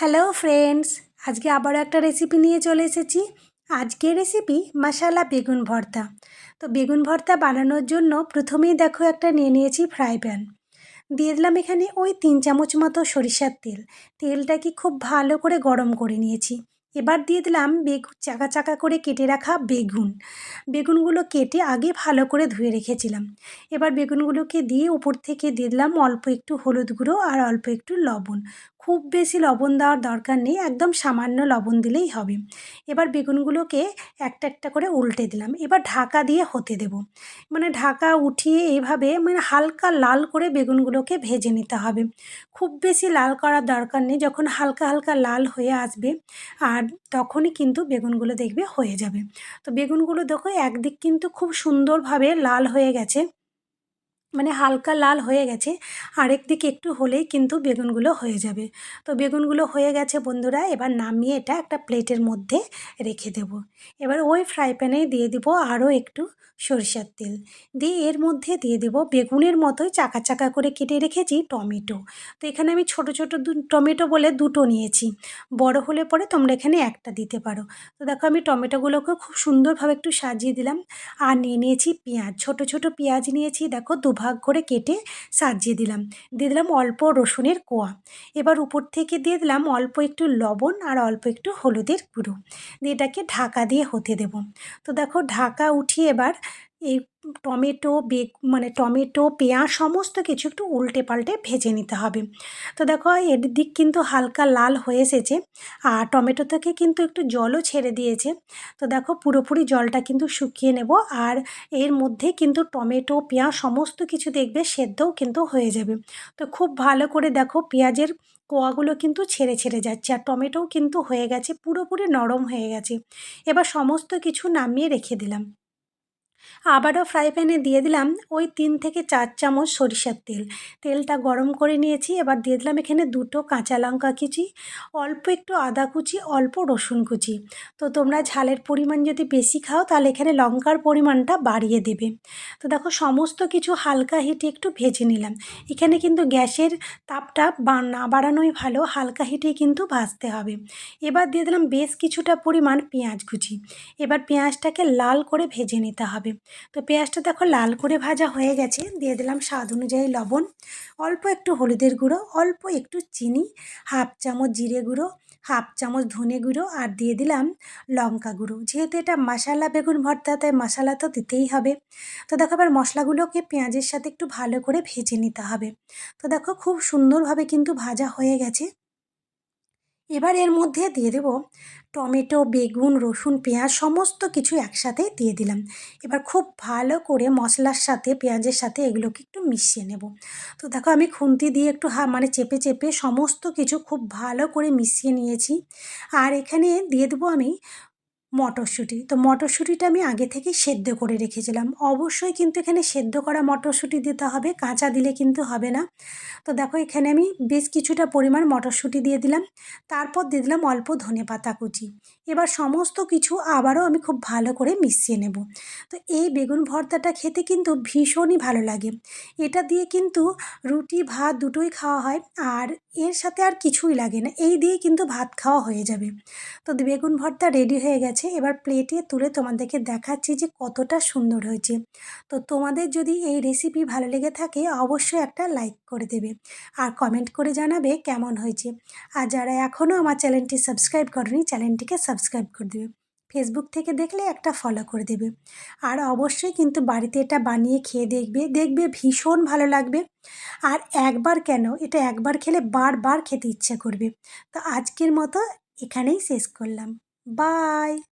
Hello friends আজকে আবারও একটা রেসিপি নিয়ে চলে এসেছি। আজকের রেসিপি মশালা বেগুন ভর্তা। তো বেগুন ভর্তা বানানোর জন্য প্রথমেই দেখো একটা নিয়ে নিয়েছি ফ্রাই প্যান দিয়ে দিলাম এখানে ওই তিন চামচ মতো সরিষার তেল। তেলটাকে খুব ভালো করে গরম করে নিয়েছি। এবার দিয়ে দিলাম বেগুন চাকা চাকা করে কেটে রাখা বেগুন। বেগুনগুলো কেটে আগে ভালো করে ধুয়ে রেখেছিলাম। এবার বেগুনগুলোকে দিয়ে উপর থেকে দিয়ে দিলাম অল্প একটু হলুদ গুঁড়ো আর অল্প একটু লবণ। খুব বেশি লবণ দেওয়ার দরকার নেই, একদম সামান্য লবণ দিলেই হবে। এবার বেগুনগুলোকে একটা একটা করে উল্টে দিলাম। এবার ঢাকা দিয়ে হতে দেব। মানে ঢাকা উঠিয়ে এইভাবে মানে হালকা লাল করে বেগুনগুলোকে ভেজে নিতে হবে। খুব বেশি লাল করার দরকার নেই, যখন হালকা হালকা লাল হয়ে আসবে আর তখনই কিন্তু বেগুনগুলো দেখবে হয়ে যাবে। তো বেগুনগুলো দেখো একদিক কিন্তু খুব সুন্দরভাবে লাল হয়ে গেছে। মানে হালকা লাল হয়ে গেছে। আরেক দিকে একটু হলেই কিন্তু বেগুনগুলো হয়ে যাবে। তো বেগুনগুলো হয়ে গেছে বন্ধুরা, এবার নামিয়ে এটা একটা প্লেটের মধ্যে রেখে দেব। এবার ওই ফ্রাই প্যানেই দিয়ে দিব আরও একটু সরিষার তেল। দিয়ে এর মধ্যে দিয়ে দেব বেগুনের মতোই চাকা চাকা করে কেটে রেখেছি টমেটো। তো এখানে আমি ছোট ছোট টমেটো বলে দুটো নিয়েছি। বড় হলে পরে তোমরা এখানে একটা দিতে পারো। তো দেখো আমি টমেটোগুলোকে খুব সুন্দরভাবে একটু সাজিয়ে দিলাম। আর নিয়ে নিয়েছি পেঁয়াজ, ছোট ছোট পেঁয়াজ নিয়েছি। দেখো দুভাগ করে কেটে সাজিয়ে দিলাম। দিয়ে দিলাম অল্প রসুনের কোয়া। এবার উপর থেকে দিয়ে দিলাম অল্প একটু লবণ আর অল্প একটু হলুদের গুঁড়ো। দিয়ে এটাকে ঢাকা দিয়ে হতে দেব। তো দেখো ঢাকা উঠিয়ে এবার এই টমেটো, বেগ মানে টমেটো, পেঁয়াজ সমস্ত কিছু একটু উল্টে পাল্টে ভেজে নিতে হবে। তো দেখো, এর দিক কিন্তু হালকা লাল হয়ে এসেছে আর টমেটো থেকে কিন্তু একটু জলও ছেড়ে দিয়েছে। তো দেখো, পুরোপুরি জলটা কিন্তু শুকিয়ে নেব আর এর মধ্যে কিন্তু টমেটো, পেঁয়াজ সমস্ত কিছু দেখবে সেদ্ধও কিন্তু হয়ে যাবে। তো খুব ভালো করে দেখো, পেঁয়াজের কোয়াগুলো কিন্তু ছেড়ে ছেড়ে যাচ্ছে আর টমেটোও কিন্তু হয়ে গেছে, পুরোপুরি নরম হয়ে গেছে। এবার সমস্ত কিছু নামিয়ে রেখে দিলাম। আবারও ফ্রাই প্যানে দিয়ে দিলাম ওই তিন থেকে চার চামচ সরিষার তেল। তেলটা গরম করে নিয়েছি, এবার দিয়ে দিলাম এখানে দুটো কাঁচা লঙ্কা কুচি, অল্প একটু আদা কুচি, অল্প রসুন কুচি। তো তোমরা ঝালের পরিমাণ যদি বেশি খাও, তাহলে এখানে লঙ্কার পরিমাণটা বাড়িয়ে দেবে। তো দেখো সমস্ত কিছু হালকা হিটে একটু ভেজে নিলাম। এখানে কিন্তু গ্যাসের তাপটা না বাড়ানোই ভালো, হালকা হিটেই কিন্তু ভাজতে হবে। এবার দিয়ে দিলাম বেশ কিছুটা পরিমাণ পেঁয়াজ কুচি। এবার পেঁয়াজটাকে লাল করে ভেজে নিতে হবে। তো পেঁয়াজটা দেখো লাল করে ভাজা হয়ে গেছে, দিয়ে দিলাম স্বাদ অনুযায়ী লবণ, অল্প একটু হলুদের গুঁড়ো, অল্প একটু চিনি, হাফ চামচ জিরে গুঁড়ো, হাফ চামচ ধনে গুঁড়ো আর দিয়ে দিলাম লঙ্কা গুঁড়ো। যেহেতু এটা মশালা বেগুন ভর্তা, তাই মশলা তো দিতেই হবে। তো দেখো এবার মশলাগুলোকে পেঁয়াজের সাথে একটু ভালো করে ভেজে নিতে হবে। তো দেখো খুব সুন্দরভাবে কিন্তু ভাজা হয়ে গেছে। এবার এর মধ্যে দিয়ে দেব টমেটো, বেগুন, রসুন, পেঁয়াজ, সমস্ত কিছু একসাথে দিয়ে দিলাম। এবার খুব ভালো করে মশলার সাথে, পেঁয়াজের সাথে এগুলোকে একটু মিশিয়ে নেব। তো দেখো আমি খুন্তি দিয়ে একটু হা মানে চেপে চেপে সমস্ত কিছু খুব ভালো করে মিশিয়ে নিয়েছি। আর এখানে দিয়ে দেবো আমি মটরশুঁটি। তো মটরশুঁটিটা আমি আগে থেকেই সেদ্ধ করে রেখেছিলাম। অবশ্যই কিন্তু এখানে সেদ্ধ করা মটরশুঁটি দিতে হবে, কাঁচা দিলে কিন্তু হবে না। তো দেখো, এখানে আমি বেশ কিছুটা পরিমাণ মটরশুঁটি দিয়ে দিলাম। তারপর দিয়ে দিলাম অল্প ধনে পাতা কুচি। এবার সমস্ত কিছু আবারও আমি খুব ভালো করে মিশিয়ে নেব। তো এই বেগুন ভর্তাটা খেতে কিন্তু ভীষণই ভালো লাগে। এটা দিয়ে কিন্তু রুটি, ভাত দুটোই খাওয়া হয়, আর এর সাথে আর কিছুই লাগে না। এই দিয়ে কিন্তু ভাত খাওয়া হয়ে যাবে। তো বেগুন ভর্তা রেডি হয়ে গেছে। এবার প্লেটে তুলে তোমাদেরকে দেখাচ্ছি যে কতটা সুন্দর হয়েছে। তো তোমাদের যদি এই রেসিপি ভালো লেগে থাকে, অবশ্যই একটা লাইক করে দেবে। আর কমেন্ট করে জানাবে কেমন হয়েছে। আর যারা এখনও আমার চ্যানেলটি সাবস্ক্রাইব করেনি, চ্যানেলটিকে সাবস্ক্রাইব করে দেবে। ফেসবুক থেকে দেখলে একটা ফলো করে দেবে। আর অবশ্যই কিন্তু বাড়িতে এটা বানিয়ে খেয়ে দেখবে। দেখবে ভীষণ ভালো লাগবে। আর একবার কেন, এটা একবার খেলে বারবার খেতে ইচ্ছে করবে। তো আজকের মতো এখানেই শেষ করলাম। বাই!